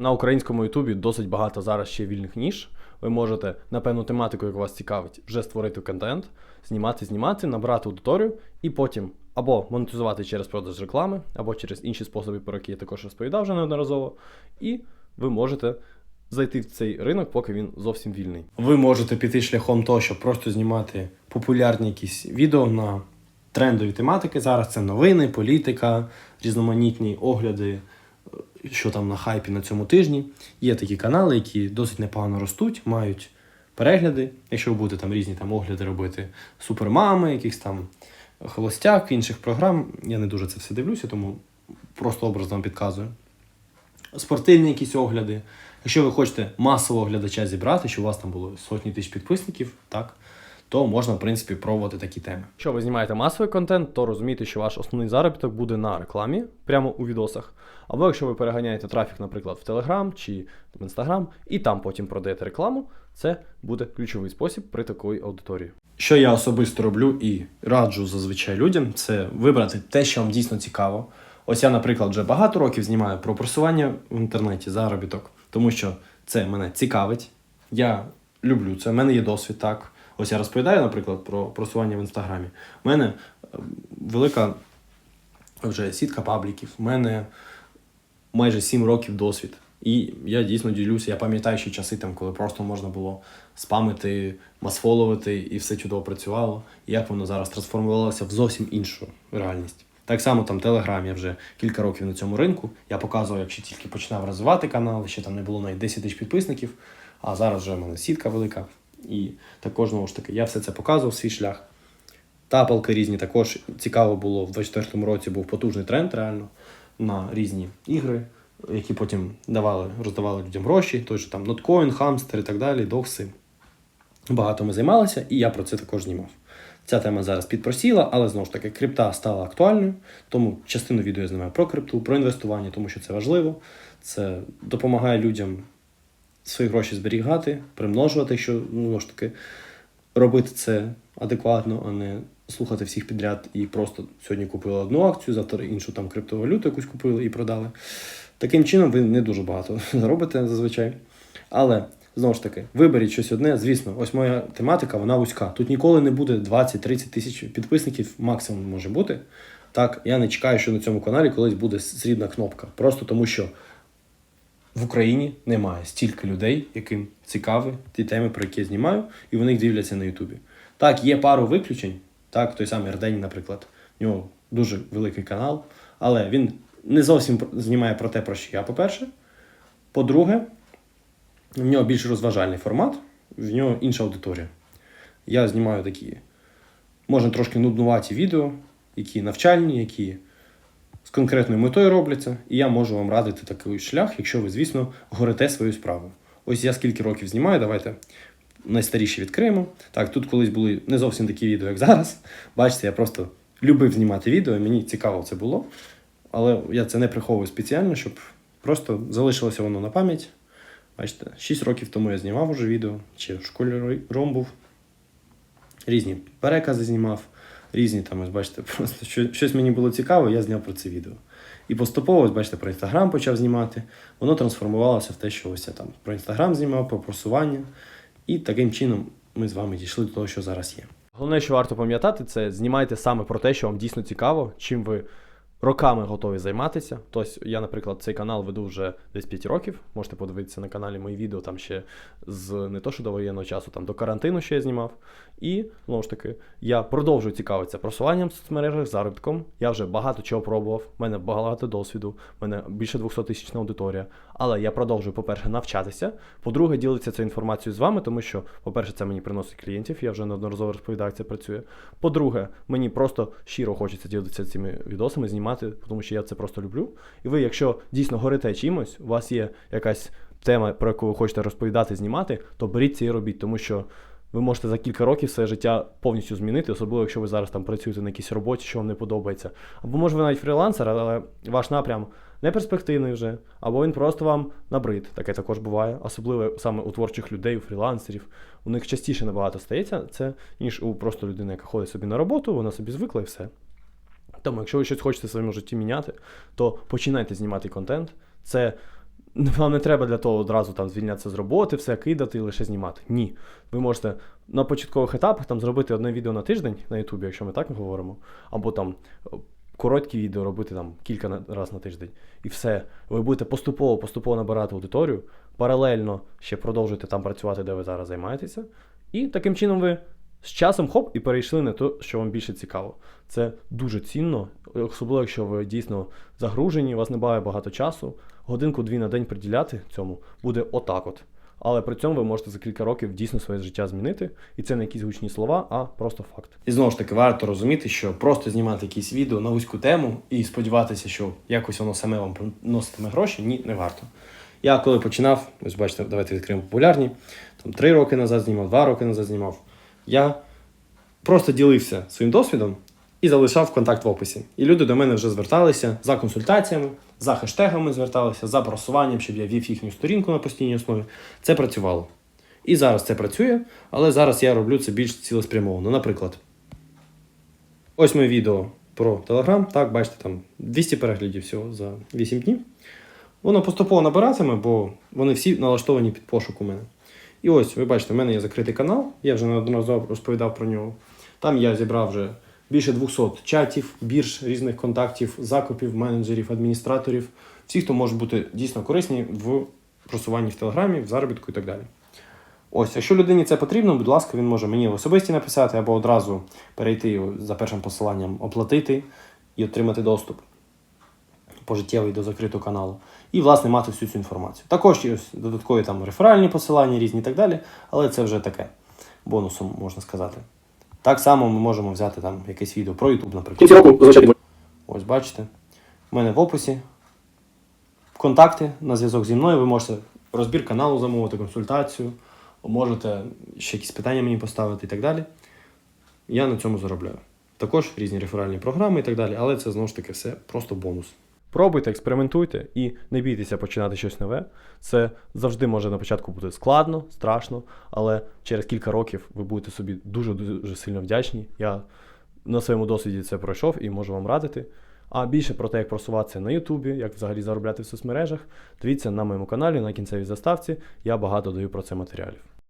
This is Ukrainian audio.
На українському Ютубі досить багато зараз ще вільних ніж. Ви можете на певну тематику, яка вас цікавить, вже створити контент, знімати, знімати, набрати аудиторію і потім або монетизувати через продаж реклами, або через інші способи, про які я також розповідав вже неодноразово. І ви можете зайти в цей ринок, поки він зовсім вільний. Ви можете піти шляхом того, щоб просто знімати популярні якісь відео на трендові тематики. Зараз це новини, політика, різноманітні огляди, що там на хайпі на цьому тижні. Є такі канали, які досить непогано ростуть, мають перегляди. Якщо ви будете там різні там огляди робити супермами, якихось там холостяк, інших програм. Я не дуже це все дивлюся, тому просто образно вам підказую спортивні якісь огляди. Якщо ви хочете масового глядача зібрати, щоб у вас там було сотні тисяч підписників, так, то можна, в принципі, пробувати такі теми. Якщо ви знімаєте масовий контент, то розумійте, що ваш основний заробіток буде на рекламі, прямо у відосах. Або якщо ви переганяєте трафік, наприклад, в Telegram чи в Instagram, і там потім продаєте рекламу, це буде ключовий спосіб при такої аудиторії. Що я особисто роблю і раджу зазвичай людям, це вибрати те, що вам дійсно цікаво. Ось я, наприклад, вже багато років знімаю про просування в інтернеті, заробіток, тому що це мене цікавить. Я люблю це. У мене є досвід так. Ось я розповідаю, наприклад, про просування в інстаграмі. У мене е, велика вже сітка пабліків. У мене майже 7 років досвід. І я дійсно ділюся. Я пам'ятаю ще часи, там, коли просто можна було спамити, масфоловити, і все чудово працювало. Як воно зараз трансформувалося в зовсім іншу реальність. Так само там Телеграм, я вже кілька років на цьому ринку. Я показував, як ще тільки починав розвивати канал, ще там не було навіть 10 тисяч підписників, а зараз вже в мене сітка велика. І також, знову ж таки, я все це показував, свій шлях. Тапалки різні також цікаво було. В 24-му році був потужний тренд реально на різні ігри, які потім давали, роздавали людям гроші, той же там Notcoin, Hamster і так далі, докси. Багато ми займалися, і я про це також знімав. Ця тема зараз підпросіла, але знову ж таки, крипта стала актуальною, тому частину відео я знімаю про крипту, про інвестування, тому що це важливо. Це допомагає людям свої гроші зберігати, примножувати, що ну, ж таки робити це адекватно, а не слухати всіх підряд і просто сьогодні купили одну акцію, завтра іншу там криптовалюту якусь купили і продали. Таким чином ви не дуже багато заробите зазвичай. Але знову ж таки, виберіть щось одне. Звісно, ось моя тематика, вона вузька. Тут ніколи не буде 20-30 тисяч підписників, максимум може бути. Так, я не чекаю, що на цьому каналі колись буде срібна кнопка. Просто тому що в Україні немає стільки людей, яким цікаві ті теми, про які я знімаю, і вони їх дивляться на Ютубі. Так, є пару виключень. Так, той самий Ардені, наприклад, в нього дуже великий канал, але він не зовсім знімає про те, про що я, по-перше. По-друге, в нього більш розважальний формат, в нього інша аудиторія. Я знімаю такі, можна трошки нуднуваті відео, які навчальні, які з конкретною метою робляться, і я можу вам радити такий шлях, якщо ви, звісно, горите свою справу. Ось я скільки років знімаю, давайте найстаріші відкриємо. Так, тут колись були не зовсім такі відео, як зараз. Бачите, я просто любив знімати відео, мені цікаво це було. Але я це не приховую спеціально, щоб просто залишилося воно на пам'ять. Бачите, 6 років тому я знімав уже відео, чи в школі ром був. Різні перекази знімав, різні там, ось бачите, просто щось мені було цікаво, я зняв про це відео. І поступово, ось бачите, про інстаграм почав знімати. Воно трансформувалося в те, що ось я там про інстаграм знімав, про просування. І таким чином ми з вами дійшли до того, що зараз є. Головне, що варто пам'ятати, це знімайте саме про те, що вам дійсно цікаво, чим ви роками готові займатися. Тобто, я, наприклад, цей канал веду вже десь 5 років. Можете подивитися на каналі мої відео там ще з не то, що до воєнного часу, там до карантину ще я знімав. І знову ж таки, я продовжую цікавитися просуванням в соцмережах, заробітком. Я вже багато чого пробував. У мене багато досвіду, в мене більше 200 тисячна аудиторія. Але я продовжую, по-перше, навчатися. По-друге, ділитися цією інформацією з вами, тому що, по-перше, це мені приносить клієнтів. Я вже неодноразово розповідав, як це працює. По-друге, мені просто щиро хочеться ділитися цими відосами, знімати, тому що я це просто люблю. І ви, якщо дійсно горите чимось, у вас є якась тема, про яку ви хочете розповідати, знімати, то беріть це і робіть, тому що. Ви можете за кілька років все життя повністю змінити, особливо якщо ви зараз там працюєте на якійсь роботі, що вам не подобається. Або може ви навіть фрілансер, але ваш напрям не перспективний вже, або він просто вам набрид. Таке також буває, особливо саме у творчих людей, у фрілансерів. У них частіше набагато стається це, ніж у просто людини, яка ходить собі на роботу, вона собі звикла і все. Тому, якщо ви щось хочете в своєму житті міняти, то починайте знімати контент. Це Вам не треба для того одразу там звільнятися з роботи, все кидати і лише знімати. Ні. Ви можете на початкових етапах там зробити одне відео на тиждень на Ютубі, якщо ми так говоримо, або там короткі відео робити там кілька на- раз на тиждень. І все. Ви будете поступово поступово набирати аудиторію, паралельно ще продовжуєте там працювати, де ви зараз займаєтеся. І таким чином ви з часом хоп і перейшли на те, що вам більше цікаво. Це дуже цінно, особливо якщо ви дійсно загружені, у вас немає багато часу. Годинку-дві на день приділяти цьому буде отак от. Але при цьому ви можете за кілька років дійсно своє життя змінити, і це не якісь гучні слова, а просто факт. І знову ж таки, варто розуміти, що просто знімати якісь відео на вузьку тему і сподіватися, що якось воно саме вам приноситиме гроші, ні, не варто. Я коли починав, ось бачите, давайте відкриємо популярні, там три роки назад знімав, два роки назад знімав. Я просто ділився своїм досвідом і залишав контакт в описі. І люди до мене вже зверталися за консультаціями, за хештегами зверталися, за просуванням, щоб я вів їхню сторінку на постійній основі. Це працювало. І зараз це працює, але зараз я роблю це більш цілеспрямовано. Наприклад, ось моє відео про Telegram. Так, бачите, там 200 переглядів всього за 8 днів. Воно поступово набиратиме, бо вони всі налаштовані під пошук у мене. І ось, ви бачите, в мене є закритий канал, я вже неодноразово розповідав про нього. Там я зібрав вже більше 200 чатів, бірж, різних контактів, закупів, менеджерів, адміністраторів. Всі, хто може бути дійсно корисні в просуванні в Телеграмі, в заробітку і так далі. Ось, якщо людині це потрібно, будь ласка, він може мені в особисті написати або одразу перейти за першим посиланням, оплатити і отримати доступ пожиттєвий до закритого каналу. І, власне, мати всю цю інформацію. Також є ось додаткові там реферальні посилання різні і так далі, але це вже таке бонусом, можна сказати. Так само ми можемо взяти там якесь відео про YouTube, наприклад. кінці року зазвичай Ось бачите. У мене в описі контакти на зв'язок зі мною. Ви можете розбір каналу замовити, консультацію, можете ще якісь питання мені поставити і так далі. Я на цьому заробляю. Також різні реферальні програми і так далі, але це знову ж таки все просто бонус. Пробуйте, експериментуйте і не бійтеся починати щось нове. Це завжди може на початку бути складно, страшно, але через кілька років ви будете собі дуже дуже сильно вдячні. Я на своєму досвіді це пройшов і можу вам радити. А більше про те, як просуватися на Ютубі, як взагалі заробляти в соцмережах, дивіться на моєму каналі на кінцевій заставці. Я багато даю про це матеріалів.